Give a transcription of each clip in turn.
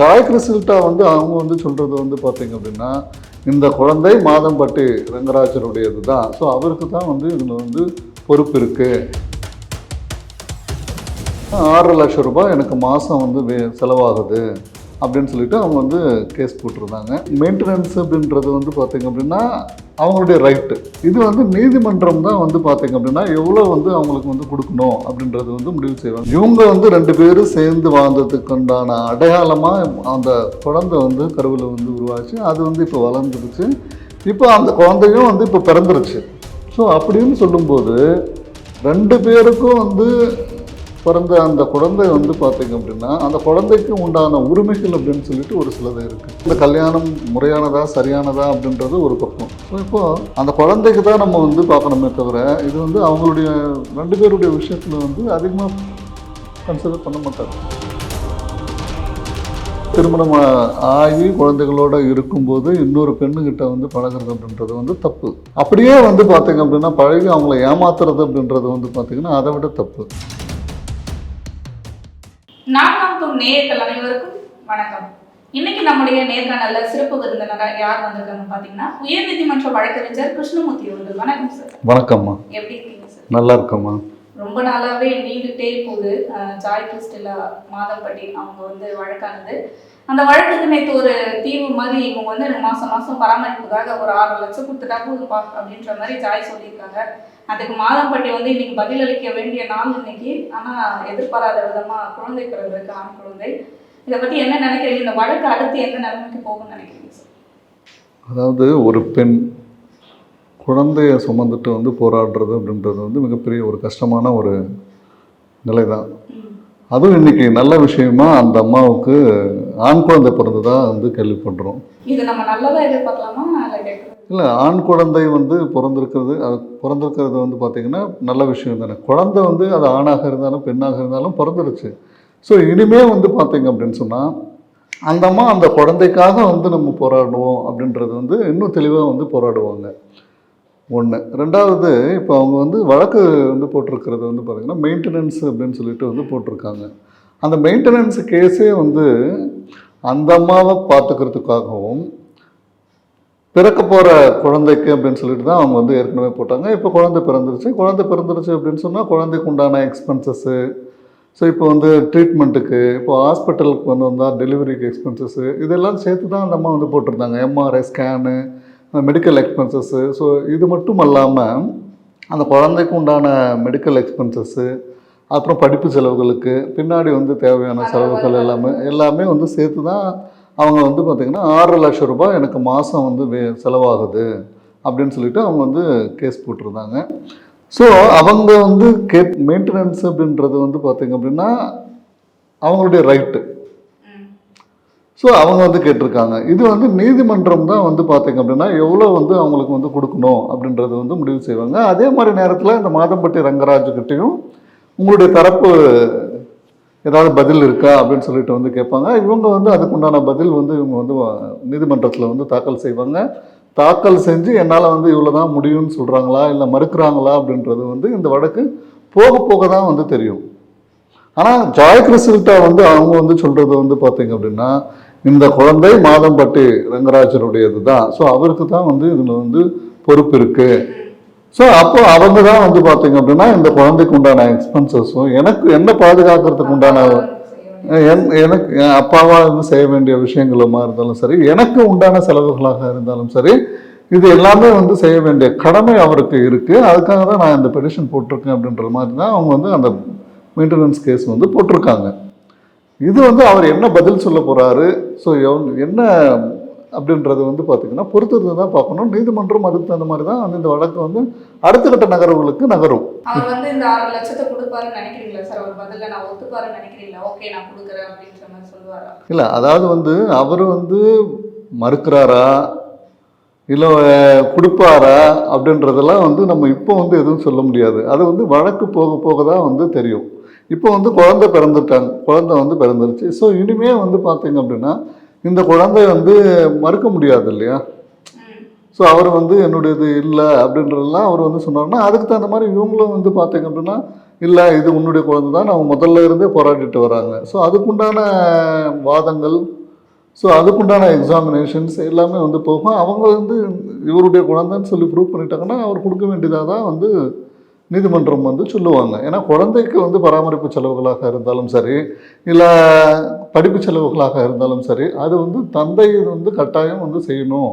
டாய் ரிசல்ட்டாக வந்து அவங்க வந்து சொல்கிறது வந்து பார்த்தீங்க அப்படின்னா இந்த குழந்தை மாதம்பட்டி ரங்கராஜருடையது தான். ஸோ அவருக்கு தான் வந்து இதில் வந்து பொறுப்பு இருக்குது ஆறரை லட்சம் ரூபாய் எனக்கு மாதம் வந்து செலவாகுது. அப்படின்னு சொல்லிட்டு அவங்க வந்து கேஸ் போட்டிருந்தாங்க. மெயின்டெனன்ஸ் அப்படின்றது வந்து பார்த்தீங்க அப்படின்னா அவங்களுடைய ரைட்டு இது வந்து நீதிமன்றம் தான் வந்து பார்த்தீங்க அப்படின்னா எவ்வளோ வந்து அவங்களுக்கு வந்து கொடுக்கணும் அப்படின்றது வந்து முடிவு செய்வாங்க. இவங்க வந்து ரெண்டு பேரும் சேர்ந்து வாழ்ந்ததுக்கு உண்டான அடையாளமாக அந்த குழந்தை வந்து கருவில் வந்து உருவாச்சு. அது வந்து இப்போ வளர்ந்துருச்சு. இப்போ அந்த குழந்தையும் வந்து இப்போ பிறந்துருச்சு. ஸோ அப்படின்னு சொல்லும்போது ரெண்டு பேருக்கும் வந்து பிறந்த அந்த குழந்தை வந்து பார்த்தீங்க அப்படின்னா அந்த குழந்தைக்கு உண்டான உரிமைகள் அப்படின்னு சொல்லிட்டு ஒரு சிலது இருக்குது இந்த கல்யாணம் முறையானதா சரியானதா அப்படின்றது ஒரு பக்கம். ஸோ இப்போ அந்த குழந்தைக்கு தான் நம்ம வந்து பார்க்கணுமே தவிர இது வந்து அவங்களுடைய ரெண்டு பேருடைய விஷயத்தில் வந்து அதிகமாக கன்சிடர் பண்ண மாட்டாங்க. திருமணம் ஆகி குழந்தைகளோட இருக்கும்போது இன்னொரு பெண்ணுகிட்ட வந்து பழகுறது அப்படின்றது வந்து தப்பு. அப்படியே வந்து பார்த்தீங்க அப்படின்னா பழகி அவங்கள ஏமாத்துறது அப்படின்றது வந்து பார்த்திங்கன்னா அதை விட தப்பு. நான்காம் தூண் நேயர்கள் அனைவருக்கும் வணக்கம். இன்னைக்கு நம்முடைய நேர்காணல்ல சிறப்பு விருந்தினராக யார் வந்திருக்காங்க பாத்தீங்கன்னா உயர்நீதிமன்ற வழக்கறிஞர் கிருஷ்ணமூர்த்தி அவர்கள். வணக்கம் சார் வணக்கம்மா. எப்படி இருக்கீங்க சார் நல்லா இருக்கம்மா. ரொம்ப நாளாகவே நீண்டுகிட்டே போகுது ஜாய் கிறிஸ்டிலா மாதம்பட்டி அவங்க வந்து வழக்கானது. அந்த வழக்குக்கு நேற்று ஒரு தீர்வு மாதிரி இவங்க வந்து எனக்கு மாதம் மாதம் பராமரிப்புக்காக ஒரு ஆறு லட்சம் கொடுத்துட்டா போதும்பா அப்படின்ற மாதிரி ஜாய் சொல்லியிருக்காங்க. அதுக்கு மாதம்பட்டி வந்து இன்னைக்கு பதிலளிக்க வேண்டிய நாள் இன்னைக்கு. ஆனால் எதிர்பாராத விதமாக குழந்தை பிறந்திருக்கு ஆண் குழந்தை. இதை பற்றி என்ன நினைக்கிறீங்க? இந்த வழக்கு அடுத்து எந்த நிலைமைக்கு போகும்னு நினைக்கிறீங்க சார்? அதாவது ஒரு பெண் குழந்தைய சுமந்துட்டு வந்து போராடுறது அப்படின்றது வந்து மிகப்பெரிய ஒரு கஷ்டமான ஒரு நிலை தான் அதுவும் இன்னைக்கு நல்ல விஷயமா அந்த அம்மாவுக்கு ஆண் குழந்தை பிறந்ததா வந்து கேள்விப்படுறோம் இல்லை ஆண் குழந்தை வந்து பிறந்திருக்கிறது அது பிறந்திருக்கிறது வந்து பார்த்திங்கன்னா நல்ல விஷயம் தானே. குழந்தை வந்து அது ஆணாக இருந்தாலும் பெண்ணாக இருந்தாலும் பிறந்துருச்சு. ஸோ இனிமே வந்து பார்த்தீங்க அப்படின்னு சொன்னால் அந்த அம்மா அந்த குழந்தைக்காக வந்து நம்ம போராடுவோம் அப்படின்றது வந்து இன்னும் தெளிவாக வந்து போராடுவாங்க. ஒன்று ரெண்டாவது இப்போ அவங்க வந்து வழக்கு வந்து போட்டிருக்கிறது வந்து பார்த்திங்கன்னா மெயின்டெனன்ஸ் அப்படின்னு சொல்லிட்டு வந்து போட்டிருக்காங்க. அந்த மெயின்டெனன்ஸ் கேஸே வந்து அந்த அம்மாவை பார்த்துக்கிறதுக்காகவும் பிறக்க போகிற குழந்தைக்கு அப்படின்னு சொல்லிட்டு தான் அவங்க வந்து ஏற்கனவே போட்டாங்க. இப்போ குழந்தை பிறந்துருச்சு. குழந்தை பிறந்துருச்சு அப்படின்னு சொன்னால் குழந்தைக்கு உண்டான எக்ஸ்பென்சஸ்ஸு ஸோ இப்போ வந்து ட்ரீட்மெண்ட்டுக்கு இப்போ ஹாஸ்பிட்டலுக்கு வந்து வந்தால் டெலிவரிக்கு எக்ஸ்பென்சஸ்ஸு இதெல்லாம் சேர்த்து தான் அந்த அம்மா வந்து போட்டிருந்தாங்க. MRI scan medical expenses so இது மட்டும் அல்லாமல் அந்த குழந்தைக்கு உண்டான மெடிக்கல் எக்ஸ்பென்சஸ்ஸு அப்புறம் படிப்பு செலவுகளுக்கு பின்னாடி வந்து தேவையான செலவுகள் எல்லாமே எல்லாமே வந்து சேர்த்து தான் அவங்க வந்து பார்த்திங்கன்னா ஆறரை லட்சம் ரூபாய் எனக்கு மாதம் வந்து வே செலவாகுது அப்படின்னு சொல்லிட்டு அவங்க வந்து கேஸ் போட்டிருந்தாங்க. ஸோ அவங்க வந்து கே மெயின்டெனன்ஸ் அப்படின்றது வந்து பார்த்திங்க அப்படின்னா அவங்களுடைய ரைட்டு ஸோ அவங்க வந்து கேட்டிருக்காங்க. இது வந்து நீதிமன்றம் தான் வந்து பார்த்தீங்க அப்படின்னா எவ்வளோ வந்து அவங்களுக்கு வந்து கொடுக்கணும் அப்படின்றது வந்து முடிவு செய்வாங்க. அதே மாதிரி நேரத்தில் இந்த மாதம்பட்டி ரங்கராஜுக்கிட்டையும் உங்களுடைய தரப்பு ஏதாவது பதில் இருக்கா அப்படின்னு சொல்லிட்டு வந்து கேட்பாங்க. இவங்க வந்து அதுக்குண்டான பதில் வந்து இவங்க வந்து நீதிமன்றத்தில் வந்து தாக்கல் செய்வாங்க. தாக்கல் செஞ்சு என்னால் வந்து இவ்வளோ தான் முடியும்னு சொல்கிறாங்களா இல்லை மறுக்கிறாங்களா அப்படின்றது வந்து இந்த வழக்கு போக போக தான் வந்து தெரியும். ஆனால் ஜாய் கிறிஸ்டல்ட்டா வந்து அவங்க வந்து சொல்கிறது வந்து பார்த்தீங்க அப்படின்னா இந்த குழந்தை மாதம்பட்டி ரங்கராஜனுடையது தான். ஸோ அவருக்கு தான் வந்து இதில் வந்து பொறுப்பு இருக்குது ஸோ அப்போ அவங்க தான் வந்து பார்த்தீங்க அப்படின்னா இந்த குழந்தைக்கு உண்டான எக்ஸ்பென்சஸும் எனக்கு என்ன பாதுகாக்கிறதுக்கு உண்டான என் எனக்கு என் அப்பாவாக இருந்து செய்ய வேண்டிய விஷயங்களுமா இருந்தாலும் சரி எனக்கு உண்டான செலவுகளாக இருந்தாலும் சரி இது எல்லாமே வந்து செய்ய வேண்டிய கடமை அவருக்கு இருக்குது அதுக்காக தான் நான் இந்த பெடிஷன் போட்டிருக்கேன் அப்படின்ற மாதிரி தான் அவங்க வந்து அந்த மெயின்டெனன்ஸ் கேஸ் வந்து போட்டிருக்காங்க. இது வந்து அவர் என்ன பதில் சொல்ல போகிறாரு ஸோ என்ன அப்படின்றது வந்து பார்த்திங்கன்னா பொறுத்திருந்து தான் பார்க்கணும். நீதிமன்றம் அதுக்கு தகுந்த மாதிரி தான் இந்த வழக்கு வந்து அடுத்த கட்ட நகர்வுகளுக்கு நகரும். அவர் வந்து இந்த ஆறு லட்சத்தை கொடுப்பாருன்னு நினைக்கிறீங்களா சார்? அவர் பதில நான் ஒத்துப்பாருன்னு நினைக்கிறீங்களா? ஓகே நான் கொடுக்குறேன் அப்படின்ற மாதிரி சொல்லுவாரா? இல்லை அதாவது வந்து அவர் வந்து மறுக்கிறாரா? இல்லை கொடுப்பாரா? அப்படின்றதெல்லாம் வந்து நம்ம இப்போ வந்து எதுவும் சொல்ல முடியாது. அது வந்து வழக்கு போக போக தான் வந்து தெரியும். இப்போ வந்து குழந்தை பிறந்துட்டாங்க. குழந்தை வந்து பிறந்துருச்சு. ஸோ இனிமே வந்து பார்த்தீங்க அப்படின்னா இந்த குழந்தை வந்து மறுக்க முடியாது இல்லையா? ஸோ அவர் வந்து என்னுடையது இல்லை அப்படின்றதெல்லாம் அவர் வந்து சொன்னார்னா அதுக்கு தகுந்த மாதிரி இவங்களும் வந்து பார்த்தீங்க அப்படின்னா இல்லை இது உன்னுடைய குழந்தை தான் அவங்க முதல்ல இருந்தே போராடிட்டு வராங்க. ஸோ அதுக்குண்டான வாதங்கள் ஸோ அதுக்குண்டான எக்ஸாமினேஷன்ஸ் எல்லாமே வந்து போகும். அவங்க வந்து இவருடைய குழந்தைன்னு சொல்லி ப்ரூவ் பண்ணிட்டாங்கன்னா அவர் கொடுக்க வேண்டியதாக தான் வந்து நீதிமன்றம் வந்து சொல்லுவாங்க. ஏன்னா குழந்தைக்கு வந்து பராமரிப்பு செலவுகளாக இருந்தாலும் சரி இல்லை படிப்பு செலவுகளாக இருந்தாலும் சரி அது வந்து தந்தை வந்து கட்டாயம் வந்து செய்யணும்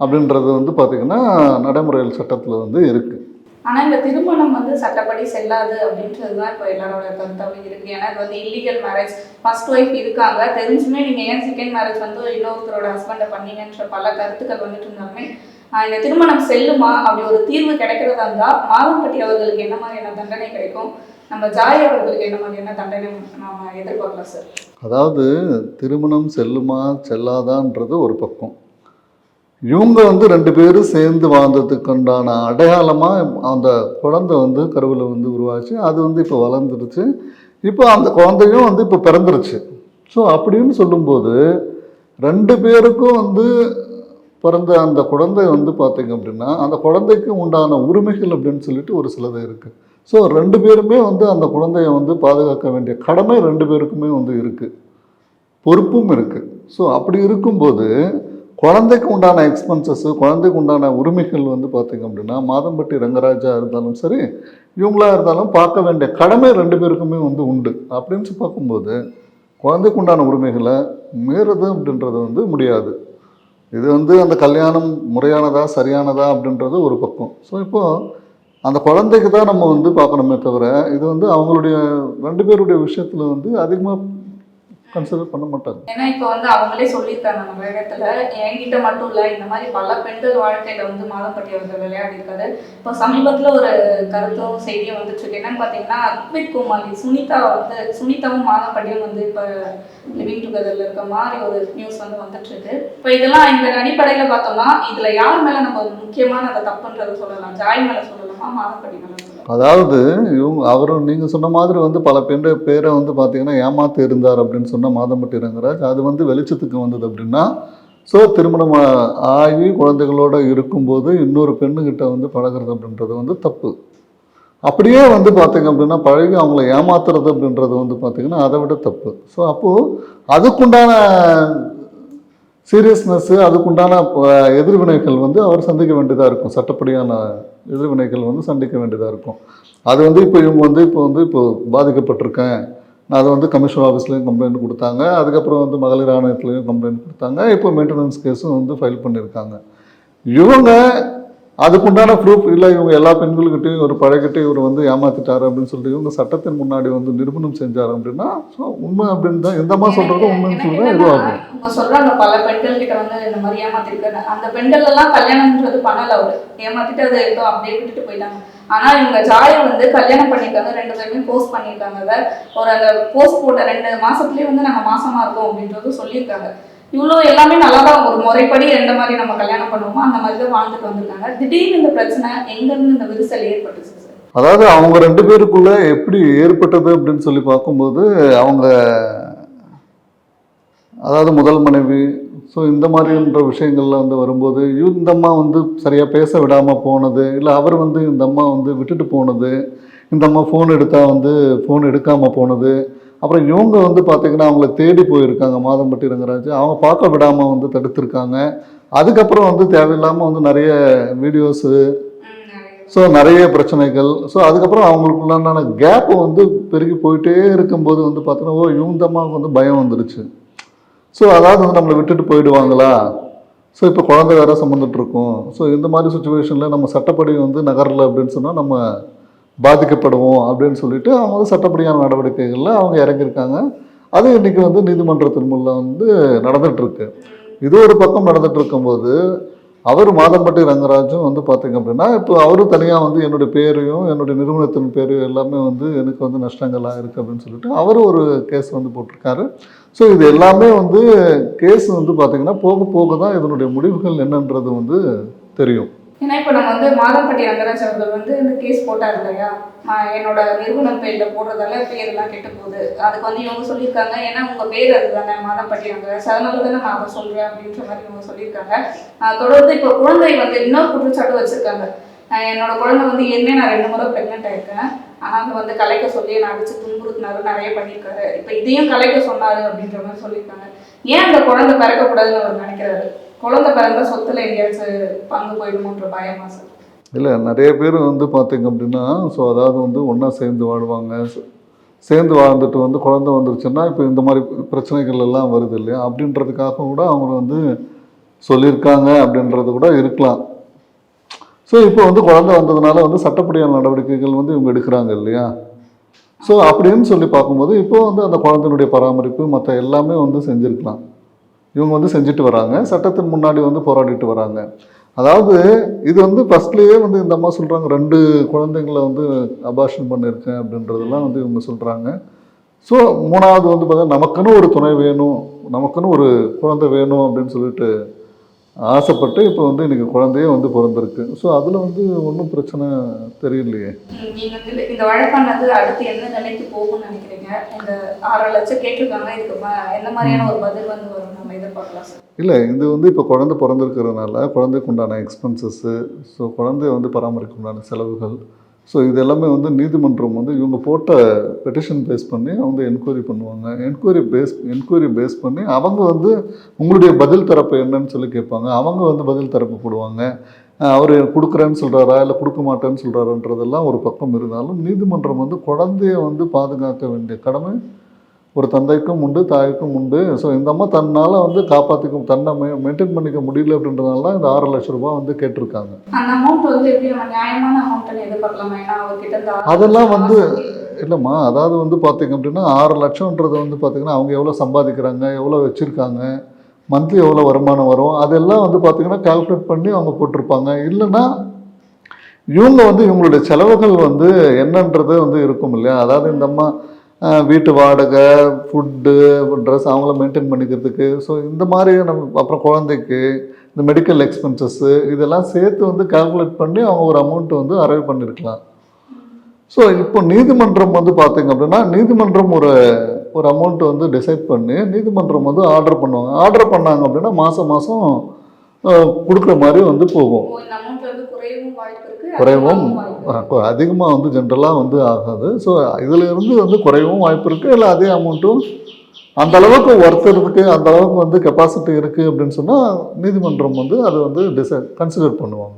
அப்படின்றது வந்து பார்த்திங்கன்னா நடைமுறையில் சட்டத்தில் வந்து இருக்குது ஆனால் இந்த திருமணம் வந்து சட்டப்படி செல்லாது அப்படின்றது தான் இப்போ எல்லாரோட கருத்தாவே இருக்குது ஏன்னா இது வந்து இல்லீகல் மேரேஜ் ஃபர்ஸ்ட் ஒய்ஃப் இருக்காங்க. தெரிஞ்சுமே நீங்கள் ஏன் செகண்ட் மேரேஜ் வந்து இன்னொருத்தரோட ஹஸ்பண்டை பண்ணீங்கன்ற பல கருத்துக்கள் வந்துட்டு இருந்தாலுமே இந்த திருமணம் செல்லுமா அப்படி ஒரு தீர்வு கிடைக்கிறதா இருந்தா மாதம்பட்டி அவர்களுக்கு என்ன மாதிரியான தண்டனை கிடைக்கும்? நம்ம ஜாய் அவர்களுக்கு என்ன மாதிரியான தண்டனை நாம எதிர்பார்க்கலாம் சார் அதாவது திருமணம் செல்லுமா செல்லாதான்றது ஒரு பக்கம். இவங்க வந்து ரெண்டு பேரும் சேர்ந்து வாழ்ந்ததுக்கு உண்டான அடையாளமாக அந்த குழந்தை வந்து கருவில் வந்து உருவாச்சு. அது வந்து இப்போ வளர்ந்துருச்சு. இப்போ அந்த குழந்தையும் வந்து இப்போ பிறந்துருச்சு. ஸோ அப்படின்னு சொல்லும்போது ரெண்டு பேருக்கும் வந்து பிறந்த அந்த குழந்தை வந்து பார்த்தீங்க அப்படின்னா அந்த குழந்தைக்கு உண்டான உரிமைகள் அப்படின்னு சொல்லிட்டு ஒரு சிலது இருக்குது ஸோ ரெண்டு பேருமே வந்து அந்த குழந்தைய வந்து பாதுகாக்க வேண்டிய கடமை ரெண்டு பேருக்குமே வந்து இருக்குது பொறுப்பும் இருக்குது ஸோ அப்படி இருக்கும்போது குழந்தைக்கு உண்டான எக்ஸ்பென்சஸ்ஸு குழந்தைக்கு உண்டான உரிமைகள் வந்து பார்த்திங்க அப்படின்னா மாதம்பட்டி ரங்கராஜா இருந்தாலும் சரி இவங்களா இருந்தாலும் பார்க்க வேண்டிய கடமை ரெண்டு பேருக்குமே வந்து உண்டு. அப்படின்னு சொல்லி பார்க்கும்போது குழந்தைக்கு உண்டான உரிமைகளை மீறது அப்படின்றது வந்து முடியாது. இது வந்து அந்த கல்யாணம் முறையானதா சரியானதா அப்படின்றது ஒரு பக்கம். ஸோ இப்போது அந்த குழந்தைக்கு தான் நம்ம வந்து பார்க்கணுமே தவிர இது வந்து அவங்களுடைய ரெண்டு பேருடைய விஷயத்தில் வந்து அதிகமாக கன்சிடர் பண்ண மாட்டாங்க. ஏன்னா இப்போ வந்து அவங்களே சொல்லியிருக்காங்க நம்ம இடத்துல என்கிட்ட மட்டும் இல்லை இந்த மாதிரி பல பெண்கள் வாழ்க்கையில வந்து மாதம்பட்டி அவர்கள் விளையாடி இருக்காரு இப்போ சமீபத்தில் ஒரு கருத்தும் செய்தியும் வந்துட்டு என்னன்னு பார்த்தீங்கன்னா அத்வித் குமாரி சுனிதா வந்து சுனிதாவும் மாதப்பட்டியும் வந்து இப்போ லிவிங் டுகெதர்ல இருக்க மாதிரி ஒரு நியூஸ் வந்து வந்துட்டு இருக்கு இப்போ இதெல்லாம் இந்த அடிப்படையில பார்த்தோம்னா இதுல யார் மேல நம்ம முக்கியமான அந்த தப்புன்றது சொல்லலாம். ஜாய் மேல சொல்லலாமா மாதப்படி மேல அதாவது இவங்க அவரும் நீங்கள் சொன்ன மாதிரி வந்து பல பெண்ட பேரை வந்து பார்த்தீங்கன்னா ஏமாத்து இருந்தார் அப்படின்னு சொன்ன மாதம்பட்டி ரங்கராஜ் அது வந்து வெளிச்சத்துக்கு வந்தது அப்படின்னா ஸோ திருமணம் ஆகி குழந்தைகளோட இருக்கும்போது இன்னொரு பெண்ணுக்கிட்ட வந்து பழகிறது அப்படின்றது வந்து தப்பு. அப்படியே வந்து பார்த்தீங்க அப்படின்னா பழகி அவங்கள ஏமாத்துறது அப்படின்றது வந்து பார்த்தீங்கன்னா அதை விட தப்பு. ஸோ அப்போது அதுக்குண்டான சீரியஸ்னஸ்ஸு அதுக்குண்டான எதிர்வினைகள் வந்து அவர் சந்திக்க வேண்டியதாக இருக்கும். சட்டப்படியான எதிர்வினைகள் வந்து சந்திக்க வேண்டியதாக இருக்கும். அது வந்து இப்போ இவங்க வந்து இப்போ வந்து இப்போ பாதிக்கப்பட்டிருக்கேன். நான் அதை வந்து கமிஷன் ஆஃபீஸ்லேயும் கம்ப்ளைண்ட் கொடுத்தாங்க. அதுக்கப்புறம் வந்து மகளிர் ஆணையத்துலேயும் கம்ப்ளைண்ட் கொடுத்தாங்க. இப்போ மெயின்டெனன்ஸ் கேஸும் வந்து ஃபைல் பண்ணியிருக்காங்க. இவங்க அதுக்குண்டான ப்ரூஃப் இல்லை. இவங்க எல்லா பெண்கள்கிட்டையும் ஒரு பழகிட்டு இவர் வந்து ஏமாத்திட்டாரு அப்படின்னு சொல்லிட்டு இவங்க சட்டத்தின் முன்னாடி வந்து நிரூபணம் செஞ்சார் அப்படின்னா ஸோ உண்மை அப்படின்னு தான் எந்தம்மா சொல்கிறது உண்மைன்னு சொல்லி தான் இதுவாகும். இப்போ சொல்றாங்க பல பெண்கள் கிட்ட வந்து இந்த மாதிரி ஏமாத்திருக்காரு அந்த பெண்கள் எல்லாம் கல்யாணம்ன்றது பண்ணல அவரு. ஏமாத்திட்டு அதை ஏதோ அப்படியே விட்டுட்டு போயிட்டாங்க. ஆனா இவங்க ஜாயை வந்து கல்யாணம் பண்ணிருக்காங்க ரெண்டு பேருமே போஸ்ட் பண்ணியிருக்காங்க. ஒரு அந்த போஸ்ட் போட்ட ரெண்டு மாசத்துலயே வந்து நாங்க மாசமா இருக்கோம் அப்படின்றது சொல்லியிருக்காங்க. இவ்வளோ எல்லாமே நல்லா தான் ஒரு முறைப்படி எந்த மாதிரி நம்ம கல்யாணம் பண்ணுவோமோ அந்த மாதிரி தான் வாழ்ந்துட்டு வந்திருக்காங்க. திடீர்னு இந்த பிரச்சனை எங்கேருந்து இந்த விரிசல் ஏற்பட்டுச்சு அதாவது அவங்க ரெண்டு பேருக்குள்ள எப்படி ஏற்பட்டது அப்படின்னு சொல்லி பார்க்கும்போது அவங்க அதாவது முதல் மனைவி ஸோ இந்த மாதிரின்ற விஷயங்கள்ல வந்து வரும்போது இந்த அம்மா வந்து சரியாக பேச விடாமல் போனது இல்லை அவர் வந்து இந்த அம்மா வந்து விட்டுட்டு போனது இந்த அம்மா ஃபோன் எடுத்தால் வந்து ஃபோன் எடுக்காமல் போனது அப்புறம் இவங்க வந்து பார்த்திங்கன்னா அவங்கள தேடி போயிருக்காங்க. மாதம்பட்டி ரங்கராஜ். அவங்க பார்க்க விடாமல் வந்து தடுத்திருக்காங்க. அதுக்கப்புறம் வந்து தேவையில்லாமல் வந்து நிறைய வீடியோஸு ஸோ நிறைய பிரச்சனைகள். ஸோ அதுக்கப்புறம் அவங்களுக்குள்ளான கேப் வந்து பெருகி போயிட்டே இருக்கும்போது வந்து பார்த்தோன்னா ஓ இவங்கம்மாவுக்கு வந்து பயம் வந்துருச்சு. ஸோ அதாவது வந்து நம்மளை விட்டுட்டு போயிடுவாங்களா? ஸோ இப்போ குழந்தை வேற சம்மந்துட்டு இருக்கோம். ஸோ இந்த மாதிரி சுச்சுவேஷனில் நம்ம சட்டப்படி வந்து நகரல அப்படின்னு சொன்னால் நம்ம பாதிக்கப்படுவோம் அப்படின்னு சொல்லிட்டு அவங்க வந்து சட்டப்படியான நடவடிக்கைகளில் அவங்க இறங்கியிருக்காங்க. அது இன்னைக்கு வந்து நீதிமன்றத்தின் மூலம் வந்து நடந்துகிட்ருக்கு. இது ஒரு பக்கம் நடந்துகிட்டு இருக்கும்போது அவர் மாதம்பட்டி ரங்கராஜும் வந்து பார்த்தீங்க அப்படின்னா இப்போ அவரும் தனியாக வந்து என்னுடைய பேரையும் என்னுடைய நிறுவனத்தின் பேரையும் எல்லாமே வந்து எனக்கு வந்து நஷ்டங்களாக இருக்குது அப்படின்னு சொல்லிட்டு அவர் ஒரு கேஸ் வந்து போட்டிருக்காரு. ஸோ இது எல்லாமே வந்து கேஸ் வந்து பார்த்திங்கன்னா போக போக தான் இதனுடைய முடிவுகள் என்னன்றது வந்து தெரியும். ஏன்னா இப்போ நம்ம வந்து மாதம்பட்டி ரங்கராஜ் அவர்கள் வந்து இந்த கேஸ் போட்டார் இல்லையா? என்னோட நிறுவனம் பேரில் போடுறதால பேரெல்லாம் கெட்டு போகுது அதுக்கு வந்து இவங்க சொல்லியிருக்காங்க. ஏன்னா உங்கள் பேர் அதுதானே மாதம்பட்டி ரங்கராஜ். அதனால தானே நான் அதை சொல்கிறேன் அப்படின்ற மாதிரி இவங்க சொல்லியிருக்காங்க. தொடர்ந்து இப்போ குழந்தை வந்து இன்னொரு குற்றச்சாட்டு வச்சுருக்காங்க. என்னோட குழந்தை வந்து ஏற்கனவே நான் ரெண்டு முறை ப்ரெக்னென்ட் ஆயிருக்கேன். ஆனால் அது வந்து கலைக்க சொல்லி என்னை அடிச்சு துன்புறுத்தினாரு நிறைய பண்ணியிருக்காரு. இப்போ இதையும் கலைக்க சொன்னாரு அப்படின்ற மாதிரி சொல்லியிருக்காங்க. ஏன் அந்த குழந்தை பிறக்கக்கூடாதுன்னு அவர் நினைக்கிறாரு? குழந்தை பிறந்த சொத்துல எங்கேயாச்சும் பங்கு போயிடுமோன்ற பயமா சார். இல்லை நிறைய பேர் வந்து பார்த்தீங்க அப்படின்னா ஸோ அதாவது வந்து ஒன்றா சேர்ந்து வாழ்வாங்க. சேர்ந்து வாழ்ந்துட்டு வந்து குழந்தை வந்துருச்சுன்னா இப்போ இந்த மாதிரி பிரச்சனைகள் எல்லாம் வருது இல்லையா? அப்படின்றதுக்காக கூட அவங்க வந்து சொல்லியிருக்காங்க அப்படின்றது கூட இருக்கலாம். ஸோ இப்போ வந்து குழந்தை வந்ததுனால வந்து சட்டப்படியான நடவடிக்கைகள் வந்து இவங்க எடுக்கிறாங்க இல்லையா? ஸோ அப்படின்னு சொல்லி பார்க்கும்போது இப்போ வந்து அந்த குழந்தையினுடைய பராமரிப்பு மற்ற எல்லாமே வந்து செஞ்சுருக்கலாம். இவங்க வந்து செஞ்சுட்டு வராங்க. சட்டத்தின் முன்னாடி வந்து போராடிட்டு வராங்க. அதாவது இது வந்து ஃபர்ஸ்ட்லேயே வந்து இந்த அம்மா சொல்கிறாங்க ரெண்டு குழந்தைங்கள வந்து அபாஷன் பண்ணியிருக்கேன் அப்படின்றதெல்லாம் வந்து இவங்க சொல்கிறாங்க ஸோ மூணாவது வந்து பார்த்தா நமக்குன்னு ஒரு துணை வேணும் நமக்குன்னு ஒரு குழந்தை வேணும் அப்படின்னு சொல்லிட்டு ஆசைப்பட்டு இப்போ வந்து இன்னைக்கு குழந்தையே வந்து பிறந்திருக்கு. ஸோ அதில் வந்து ஒன்றும் பிரச்சனை தெரியலையே. வந்து இந்த வழக்கானது அடுத்து எந்த நிலைக்கு போகும்னு நினைக்கிறீங்க? இந்த ஆறரை லட்சம் கேட்டிருக்காங்க இதுக்கு எந்த மாதிரியான ஒரு பதில் வந்து வரும்? நம்ம எதிர்பார்க்கலாம் சார். இல்லை இது வந்து இப்போ குழந்தை பிறந்திருக்கிறதுனால குழந்தைக்கு உண்டான எக்ஸ்பென்சஸ்ஸு ஸோ குழந்தைய வந்து பராமரிக்க உண்டான செலவுகள் ஸோ இது எல்லாமே வந்து நீதிமன்றம் வந்து இவங்க போட்ட பெட்டிஷன் பேஸ் பண்ணி அவங்க என்கொயரி பண்ணுவாங்க. என்கொயரி பேஸ் என்கொயரி பேஸ் பண்ணி அவங்க வந்து உங்களுடைய பதில் தரப்பு என்னன்னு சொல்லி கேட்பாங்க. அவங்க வந்து பதில் தரப்பு போடுவாங்க. அவர் கொடுக்குறேன்னு சொல்கிறாரா இல்லை கொடுக்க மாட்டேன்னு சொல்கிறாருன்றதெல்லாம் ஒரு பக்கம் இருந்தாலும் நீதிமன்றம் வந்து குழந்தைய வந்து பாதுகாக்க வேண்டிய கடமை ஒரு தந்தைக்கும் உண்டு தாய்க்கும் உண்டு. ஸோ இந்த அம்மா தன்னால் வந்து காப்பாற்றிக்க தன்னை மெ மெயின்டைன் பண்ணிக்க முடியல அப்படின்றதுனால தான் இந்த ஆறு லட்ச ரூபாய் வந்து கேட்டிருக்காங்க. அதெல்லாம் வந்து- இல்லைம்மா அதாவது வந்து பார்த்தீங்க அப்படின்னா ஆறு லட்சம்ன்றது வந்து பார்த்தீங்கன்னா அவங்க எவ்வளோ சம்பாதிக்கிறாங்க எவ்வளோ வச்சுருக்காங்க மந்த்லி எவ்வளோ வருமானம் வரும் அதெல்லாம் வந்து பார்த்தீங்கன்னா கால்குலேட் பண்ணி அவங்க போட்டிருப்பாங்க. இல்லைன்னா இவங்க வந்து இவங்களுடைய செலவுகள் வந்து என்னன்றது வந்து இருக்கும் இல்லையா? அதாவது இந்த அம்மா வீட்டு வாடகை ஃபுட்டு ட்ரெஸ் அவங்கள மெயின்டைன் பண்ணிக்கிறதுக்கு. ஸோ இந்த மாதிரி நம்ம அப்புறம் குழந்தைக்கு இந்த மெடிக்கல் எக்ஸ்பென்சஸ்ஸு இதெல்லாம் சேர்த்து வந்து கால்குலேட் பண்ணி அவங்க ஒரு அமௌண்ட்டு வந்து அரைவ் பண்ணியிருக்கலாம் ஸோ இப்போ நீதிமன்றம் வந்து பார்த்தீங்க அப்படின்னா நீதிமன்றம் ஒரு ஒரு அமௌண்ட்டு வந்து டிசைட் பண்ணி நீதிமன்றம் வந்து ஆர்டர் பண்ணுவாங்க. ஆர்டர் பண்ணாங்க அப்படின்னா மாதம் மாதம் கொடுக்குற மாதிரி வந்து போகும். குறைவும். அதிகமாக வந்து ஜென்ரலாக வந்து ஆகாது. ஸோ இதில் இருந்து வந்து குறையவும் வாய்ப்பு இருக்குது இல்லை அதே அமௌண்ட்டும் அந்த அளவுக்கு ஒர்த் இருக்கு அந்த அளவுக்கு வந்து கெப்பாசிட்டி இருக்குது அப்படின்னு சொன்னால் நீதிமன்றம் வந்து அதை வந்து டிசைட் கன்சிடர் பண்ணுவாங்க.